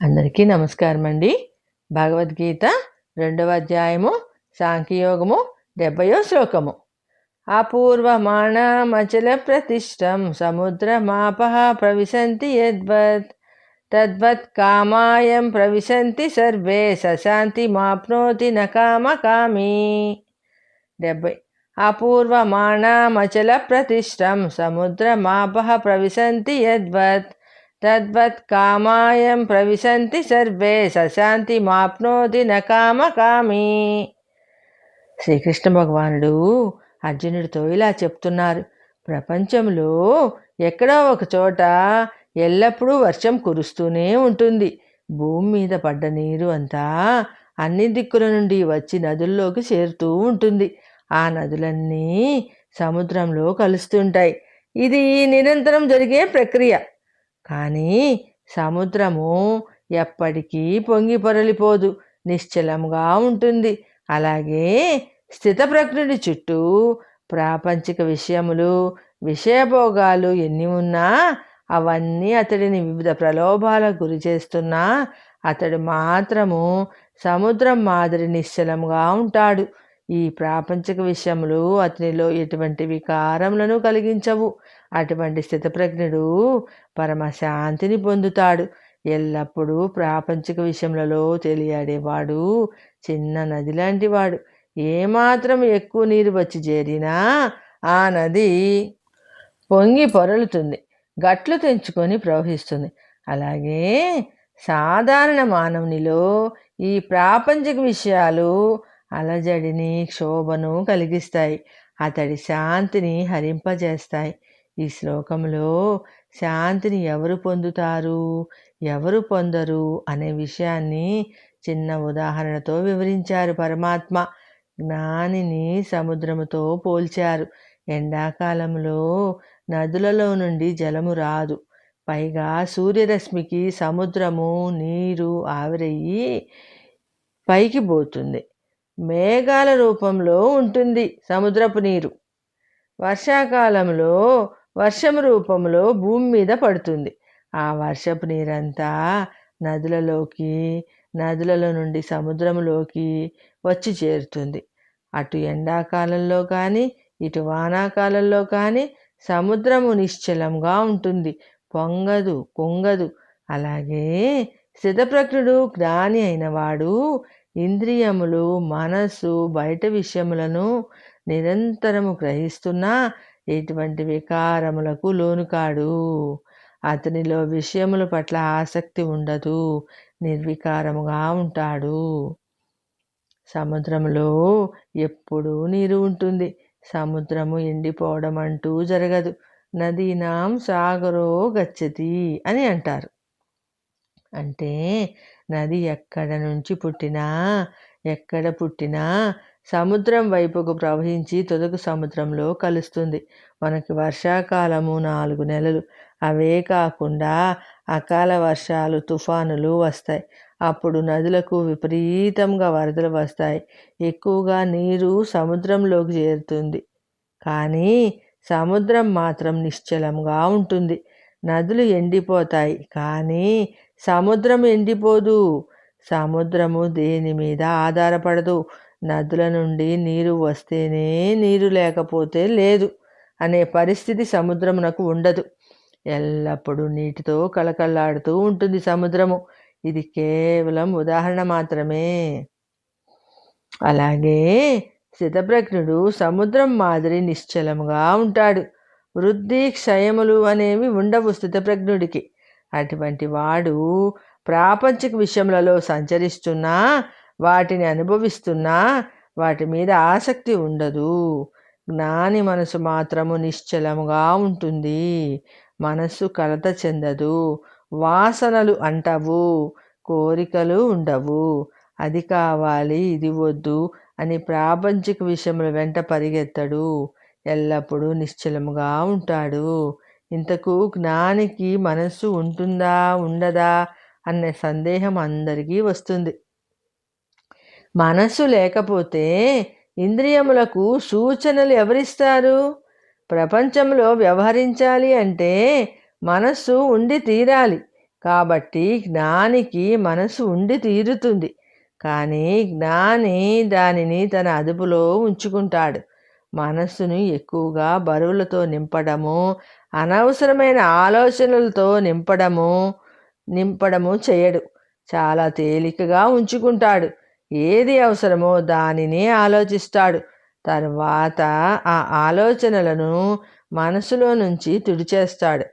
అందరికీ నమస్కారం అండి భగవద్గీత రెండవ అధ్యాయము సాంఖ్యయోగము డెబ్బయో శ్లోకము. అపూర్వమాణమచల ప్రతిష్టం సముద్రమాపః ప్రవిశంతి యద్వత్ తద్వత్ కామాయం ప్రవిశంతి సర్వే సశాంతి మాప్నోతి న కామకామి డెబ్బై. అపూర్వమాణమచల ప్రతిష్టం సముద్రమాపః ప్రవిశంతి యద్వత్ తద్వత్ కామాయం ప్రవిశంతి సర్వే సశాంతి మాప్నోతి నకామ కామి శ్రీకృష్ణ భగవానుడు అర్జునుడితో ఇలా చెప్తున్నారు ప్రపంచంలో ఎక్కడో ఒక చోట ఎల్లప్పుడూ వర్షం కురుస్తూనే ఉంటుంది. భూమి మీద పడ్డ నీరు అంతా అన్ని దిక్కుల నుండి వచ్చి నదుల్లోకి చేరుతూ ఉంటుంది. ఆ నదులన్నీ సముద్రంలో కలుస్తుంటాయి. ఇది నిరంతరం జరిగే ప్రక్రియ. కానీ సముద్రము ఎప్పటికీ పొంగి పొరలిపోదు నిశ్చలంగా ఉంటుంది. అలాగే స్థితప్రజ్ఞుడి చుట్టూ ప్రాపంచిక విషయములు విషయభోగాలు ఎన్ని ఉన్నా అవన్నీ అతడిని వివిధ ప్రలోభాలకు గురి చేస్తున్నా అతడు మాత్రము సముద్రం మాదిరి నిశ్చలంగా ఉంటాడు. ఈ ప్రాపంచిక విషయములు అతనిలో ఎటువంటి వికారములను కలిగించవు. అటువంటి స్థితప్రజ్ఞుడు పరమశాంతిని పొందుతాడు. ఎల్లప్పుడూ ప్రాపంచిక విషయములలో తెలియాడేవాడు చిన్న నది లాంటివాడు. ఏమాత్రం ఎక్కువ నీరు వచ్చి చేరినా ఆ నది పొంగి పొరలుతుంది గట్లు తెంచుకొని ప్రవహిస్తుంది. అలాగే సాధారణ మానవునిలో ఈ ప్రాపంచిక విషయాలు అలజడిని క్షోభను కలిగిస్తాయి. అతడి శాంతిని హరింపజేస్తాయి. ఈ శ్లోకంలో శాంతిని ఎవరు పొందుతారు? ఎవరు పొందరు? అనే విషయాన్ని చిన్న ఉదాహరణతో వివరించారు పరమాత్మ. జ్ఞానిని సముద్రముతో పోల్చారు. ఎండాకాలంలో నదులలో నుండి జలము రాదు. పైగా సూర్యరశ్మికి సముద్రము నీరు ఆవిరయ్యి పైకి పోతుంది. మేఘాల రూపంలో ఉంటుంది సముద్రపు నీరు. వర్షాకాలంలో వర్షం రూపంలో భూమి మీద పడుతుంది. ఆ వర్షపు నీరంతా నదులలోకి నదులలో నుండి సముద్రంలోకి వచ్చి చేరుతుంది. అటు ఎండాకాలంలో కానీ ఇటు వానాకాలంలో కానీ సముద్రము నిశ్చలంగా ఉంటుంది. పొంగదు పొంగదు అలాగే స్థితప్రజ్ఞుడు జ్ఞాని అయినవాడు ఇంద్రియములు మనస్సు బయట విషయములను నిరంతరము గ్రహిస్తున్నా ఎటువంటి వికారములకు లోనుకాడు అతనిలో విషయముల పట్ల ఆసక్తి ఉండదు. నిర్వికారముగా ఉంటాడు. సముద్రంలో ఎప్పుడూ నీరు ఉంటుంది. సముద్రము ఎండిపోవడం అంటూ జరగదు. నదీనాం సాగరో గచ్చతి అని అంటారు. అంటే నది ఎక్కడ నుంచి పుట్టినా ఎక్కడ పుట్టినా సముద్రం వైపుకు ప్రవహించి తొదకు సముద్రంలో కలుస్తుంది. మనకి వర్షాకాలము నాలుగు నెలలు. అవే కాకుండా అకాల వర్షాలు తుఫానులు వస్తాయి. అప్పుడు నదులకు విపరీతంగా వరదలు వస్తాయి. ఎక్కువగా నీరు సముద్రంలోకి చేరుతుంది. కానీ సముద్రం మాత్రం నిశ్చలంగా ఉంటుంది. నదులు ఎండిపోతాయి. కానీ సముద్రం ఎండిపోదు. సముద్రము దేని మీద ఆధారపడదు. నదుల నుండి నీరు వస్తేనే నీరు లేకపోతే లేదు అనే పరిస్థితి సముద్రమునకు ఉండదు. ఎల్లప్పుడూ నీటితో కళకళలాడుతూ ఉంటుంది సముద్రము. ఇది కేవలం ఉదాహరణ మాత్రమే. అలాగే శితప్రజ్ఞుడు సముద్రం మాదిరి నిశ్చలముగా ఉంటాడు. వృద్ధి క్షయములు అనేవి ఉండవు స్థితప్రజ్ఞుడికి అటువంటి వాడు ప్రాపంచిక విషయములలో సంచరిస్తున్నా వాటిని అనుభవిస్తున్నా వాటి మీద ఆసక్తి ఉండదు. జ్ఞాని మనసు మాత్రము నిశ్చలముగా ఉంటుంది. మనస్సు కలత చెందదు. వాసనలు అంటవు. కోరికలు ఉండవు. అది కావాలి ఇది వద్దు అని ప్రాపంచిక విషయముల వెంట పరిగెత్తడు. ఎల్లప్పుడూ నిశ్చలముగా ఉంటాడు. ఇంతకు జ్ఞానికి మనస్సు ఉంటుందా ఉండదా అనే సందేహం అందరికీ వస్తుంది. మనసు లేకపోతే ఇంద్రియములకు సూచనలు ఎవరిస్తారు? ప్రపంచంలో వ్యవహరించాలి అంటే మనస్సు ఉండి తీరాలి. కాబట్టి జ్ఞానికి మనసు ఉండి తీరుతుంది. కానీ జ్ఞాని దానిని తన అదుపులో ఉంచుకుంటాడు. మనస్సును ఎక్కువగా బరువులతో నింపడము అనవసరమైన ఆలోచనలతో నింపడము నింపడము చేయడు. చాలా తేలికగా ఉంచుకుంటాడు. ఏది అవసరమో దానినే ఆలోచిస్తాడు. తర్వాత ఆ ఆలోచనలను మనసులో నుంచి తుడిచేస్తాడు.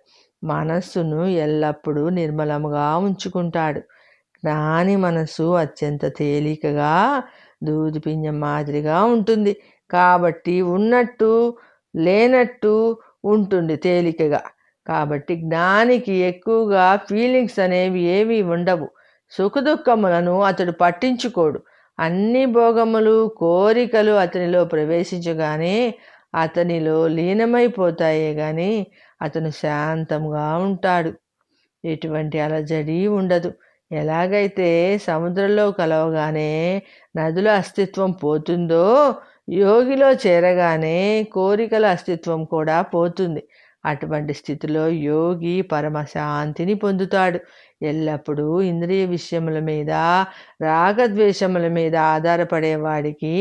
మనస్సును ఎల్లప్పుడూ నిర్మలముగా ఉంచుకుంటాడు. జ్ఞాని మనసు అత్యంత తేలికగా దూదిపింజం మాదిరిగా ఉంటుంది. కాబట్టి ఉన్నట్టు లేనట్టు ఉంటుంది తేలికగా. కాబట్టి జ్ఞానికి ఎక్కువగా ఫీలింగ్స్ అనేవి ఏవి ఉండవు. సుఖదుఖములను అతడు పట్టించుకోడు. అన్ని భోగములు కోరికలు అతనిలో ప్రవేశించగానే అతనిలో లీనమైపోతాయే కానీ అతను శాంతంగా ఉంటాడు. ఎటువంటి అలజడి ఉండదు. ఎలాగైతే సముద్రంలో కలవగానే నదుల అస్తిత్వం పోతుందో యోగిలో చేరగానే కోరికల అస్తిత్వం కూడా పోతుంది. అటువంటి స్థితిలో యోగి పరమశాంతిని పొందుతాడు. ఎల్లప్పుడూ ఇంద్రియ విషయముల మీద రాగద్వేషముల మీద ఆధారపడేవాడికి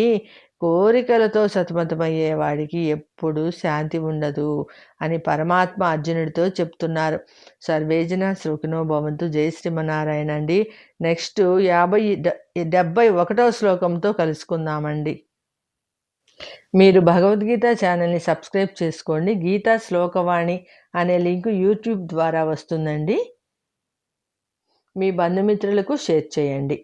కోరికలతో సతమతమయ్యేవాడికి ఎప్పుడు శాంతి ఉండదు అని పరమాత్మ అర్జునుడితో చెప్తున్నారు. సర్వేజన సుఖినో భవంతు. జై శ్రీమనారాయణ అండి. నెక్స్ట్ యాభై డెబ్బై ఒకటో శ్లోకంతో కలుసుకుందామండి. మీరు భగవద్గీత ఛానల్ని సబ్స్క్రైబ్ చేసుకోండి. గీతా శ్లోకవాణి అనే లింక్ యూట్యూబ్ ద్వారా వస్తుందండి. మీ బంధుమిత్రులకు షేర్ చేయండి.